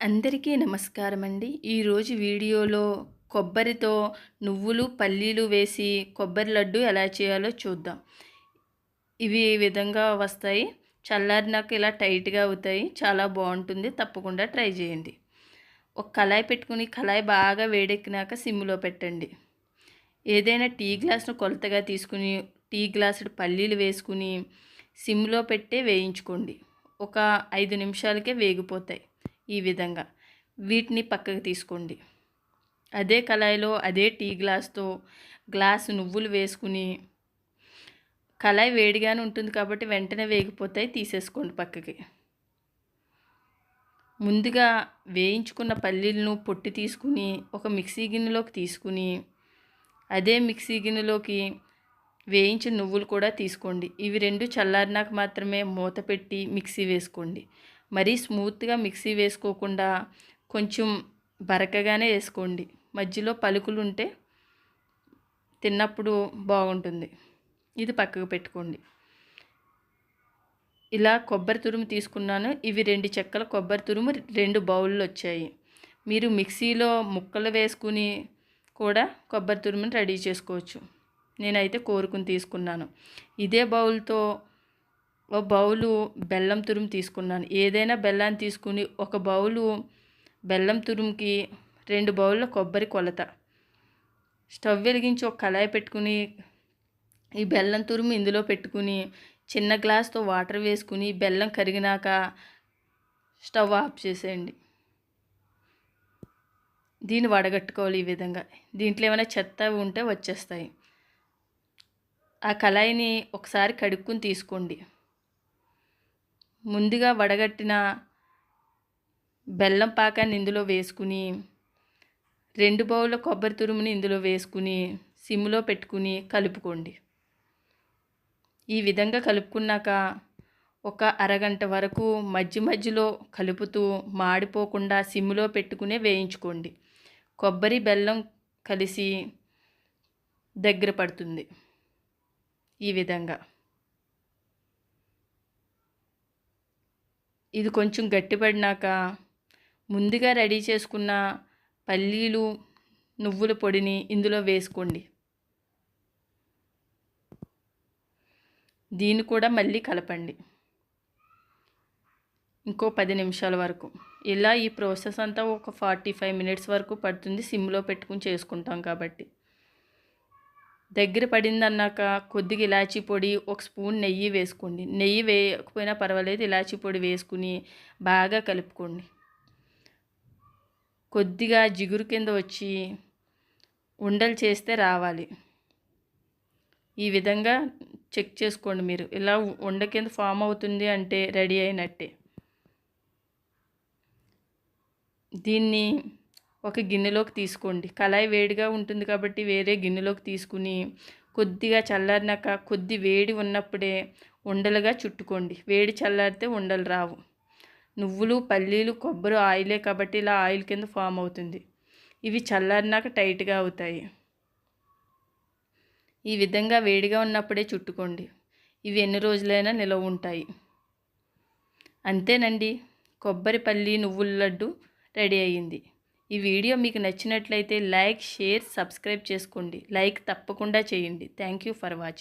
అందరికీ నమస్కారం అండి ఈరోజు వీడియోలో కొబ్బరితో నువ్వులు పల్లీలు వేసి కొబ్బరి లడ్డు ఎలా చేయాలో చూద్దాం. ఇవి ఈ విధంగా వస్తాయి. చల్లారినాక ఇలా టైట్గా అవుతాయి. చాలా బాగుంటుంది. తప్పకుండా ట్రై చేయండి. ఒక కళాయి పెట్టుకుని కళాయి బాగా వేడెక్కినాక సిమ్లో పెట్టండి. ఏదైనా టీ గ్లాస్ను కొలతగా తీసుకుని టీ గ్లాసుడు పల్లీలు వేసుకుని సిమ్లో పెట్టే వేయించుకోండి. ఒక ఐదు నిమిషాలకే వేగిపోతాయి. ఈ విధంగా. వీటిని పక్కకు తీసుకోండి. అదే కళాయిలో అదే టీ గ్లాస్తో గ్లాస్ నువ్వులు వేసుకుని కళాయి వేడిగానే ఉంటుంది కాబట్టి వెంటనే వేగిపోతాయి తీసేసుకోండి పక్కకి. ముందుగా వేయించుకున్న పల్లీలను పొట్టి తీసుకుని ఒక మిక్సీ గిన్నెలోకి తీసుకుని అదే మిక్సీ గిన్నెలోకి వేయించిన నువ్వులు కూడా తీసుకోండి. ఇవి రెండు చల్లారినాక మాత్రమే మూత పెట్టి మిక్సీ వేసుకోండి. మరీ స్మూత్గా మిక్సీ వేసుకోకుండా కొంచెం బరకగానే వేసుకోండి. మధ్యలో పలుకులు ఉంటే తిన్నప్పుడు బాగుంటుంది. ఇది పక్కకు పెట్టుకోండి. ఇలా కొబ్బరి తురుము తీసుకున్నాను. ఇవి రెండు చెక్కల కొబ్బరి తురుము రెండు బౌళ్ళు వచ్చాయి మీరు మిక్సీలో ముక్కలు వేసుకుని కూడా కొబ్బరి తురుముని రెడీ చేసుకోవచ్చు. నేనైతే కోరుకుని తీసుకున్నాను. ఇదే బౌల్తో ఒక బౌలు బెల్లం తురుము తీసుకున్నాను. ఏదైనా బెల్లాన్ని తీసుకుని ఒక బౌలు బెల్లం తురుముకి రెండు బౌళ్ళ కొబ్బరి కొలత. స్టవ్ వెలిగించి ఒక కళాయి పెట్టుకుని ఈ బెల్లం తురుము ఇందులో పెట్టుకుని చిన్న గ్లాస్తో వాటర్ వేసుకుని బెల్లం కరిగినాక స్టవ్ ఆఫ్ చేసేయండి. దీన్ని వడగట్టుకోవాలి ఈ విధంగా. దీంట్లో ఏమైనా చెత్త ఉంటే వచ్చేస్తాయి. ఆ కళాయిని ఒకసారి కడుక్కుని తీసుకోండి. ముందుగా వడగట్టిన బెల్లం పాకాన్ని ఇందులో వేసుకుని రెండు బౌల కొబ్బరి తురుముని ఇందులో వేసుకుని సిమ్లో పెట్టుకుని కలుపుకోండి. ఈ విధంగా కలుపుకున్నాక ఒక అరగంట వరకు మధ్య మధ్యలో కలుపుతూ మాడిపోకుండా సిమ్లో పెట్టుకునే వేయించుకోండి. కొబ్బరి బెల్లం కలిసి దగ్గర పడుతుంది. ఈ విధంగా. ఇది కొంచెం గట్టిపడినాక ముందుగా రెడీ చేసుకున్న పల్లీలు నువ్వుల పొడిని ఇందులో వేసుకోండి. దీన్ని కూడా మళ్ళీ కలపండి. ఇంకో పది నిమిషాల వరకు. ఇలా ఈ ప్రాసెస్ అంతా ఒక ఫార్టీ ఫైవ్ మినిట్స్ వరకు పడుతుంది. సిమ్లో పెట్టుకుని చేసుకుంటాం కాబట్టి. దగ్గర పడిందన్నాక కొద్దిగా ఇలాచీ పొడి ఒక స్పూన్ నెయ్యి వేసుకోండి. నెయ్యి వేయకపోయినా పర్వాలేదు ఇలాచీ పొడి వేసుకుని బాగా కలుపుకోండి. కొద్దిగా జిగురు కింద వచ్చి ఉండలు చేస్తే రావాలి. ఈ విధంగా చెక్ చేసుకోండి మీరు. ఇలా ఉండ కింద ఫామ్ అవుతుంది అంటే రెడీ అయినట్టే. దీన్ని ఒక గిన్నెలోకి తీసుకోండి. కళాయి వేడిగా ఉంటుంది కాబట్టి వేరే గిన్నెలోకి తీసుకుని కొద్దిగా చల్లారినాక కొద్ది వేడి ఉన్నప్పుడే ఉండలుగా చుట్టుకోండి. వేడి చల్లారితే ఉండలు రావు. నువ్వులు పల్లీలు కొబ్బరి ఆయిలే కాబట్టి ఇలా ఆయిల్ కింద ఫామ్ అవుతుంది. ఇవి చల్లారినాక టైట్గా అవుతాయి. ఈ విధంగా వేడిగా ఉన్నప్పుడే చుట్టుకోండి. ఇవి ఎన్ని రోజులైనా నిలవ ఉంటాయి. అంతేనండి. కొబ్బరి పల్లి నువ్వుల లడ్డు రెడీ అయ్యింది ఈ వీడియో మీకు నచ్చినట్లయితే లైక్ షేర్ సబ్స్క్రైబ్ చేసుకోండి. లైక్ తప్పకుండా చేయండి. Thank you for watching